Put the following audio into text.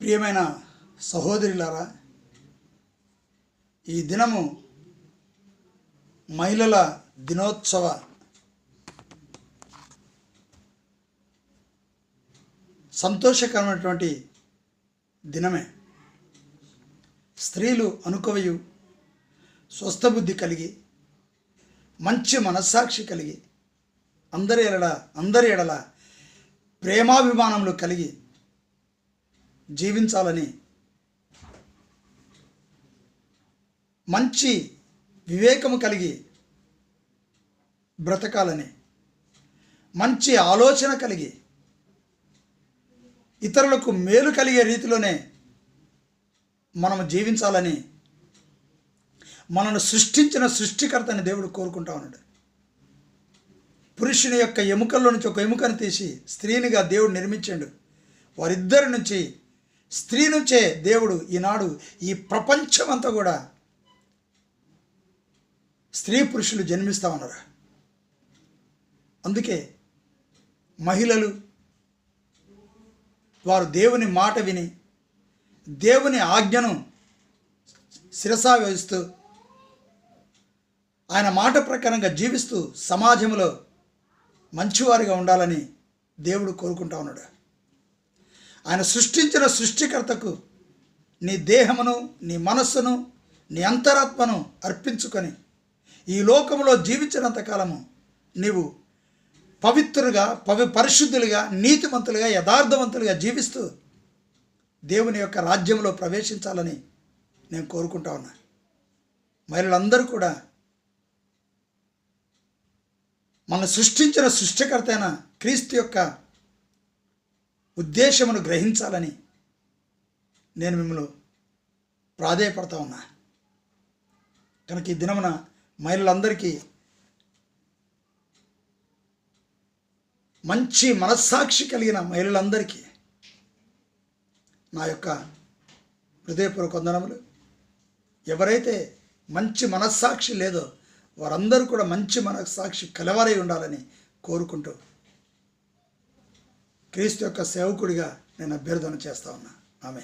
ప్రియమైన సహోదరులారా ఈ దినము మహిళల దినోత్సవ. సంతోషకరమైనటువంటి దినమే. స్త్రీలు అనుకవయు స్వస్థబుద్ధి కలిగి మంచి మనస్సాక్షి కలిగి అందరి ఎడల అందరి ఎడల ప్రేమాభిమానములు కలిగి జీవించాలని. మంచి వివేకము కలిగి బ్రతకాలని. మంచి ఆలోచన కలిగి ఇతరులకు మేలు కలిగే రీతిలోనే మనం జీవించాలని మనను సృష్టించిన సృష్టికర్తని దేవుడు కోరుకుంటా ఉన్నాడు. పురుషుని యొక్క ఎముకల్లో నుంచి ఒక ఎముకను తీసి స్త్రీనిగా దేవుడు నిర్మించాడు. వారిద్దరి నుంచి స్త్రీ నుంచే దేవుడు ఈనాడు ఈ ప్రపంచమంతా కూడా స్త్రీ పురుషులు జన్మిస్తా ఉన్నారు. అందుకే మహిళలు వారు దేవుని మాట విని దేవుని ఆజ్ఞను శిరసా వేస్తూ ఆయన మాట ప్రకారంగా జీవిస్తూ సమాజంలో మంచివారిగా ఉండాలని దేవుడు కోరుకుంటా ఉన్నాడు. ఆయన సృష్టించిన సృష్టికర్తకు నీ దేహమును నీ మనస్సును నీ అంతరాత్మను అర్పించుకొని ఈ లోకంలో జీవించినంత కాలము నీవు పవిత్రులుగా పవి పరిశుద్ధులుగా నీతిమంతులుగా యథార్థవంతులుగా జీవిస్తూ దేవుని యొక్క రాజ్యంలో ప్రవేశించాలని నేను కోరుకుంటా ఉన్నా. మహిళలందరూ కూడా మన సృష్టించిన సృష్టికర్త అయిన క్రీస్తు యొక్క ఉద్దేశమును గ్రహించాలని నేను మిమ్మల్ని ప్రాధేయపడతా ఉన్నా. కనుక ఈ దినమున మహిళలందరికీ మంచి మనస్సాక్షి కలిగిన మహిళలందరికీ నా యొక్క హృదయపూర్వక వందనములు. ఎవరైతే మంచి మనస్సాక్షి లేదో వారందరూ కూడా మంచి మనస్సాక్షి కలవారై ఉండాలని కోరుకుంటూ క్రీస్తు యొక్క సేవకుడిగా నేను అభ్యర్థన చేస్తా ఉన్నా. ఆమె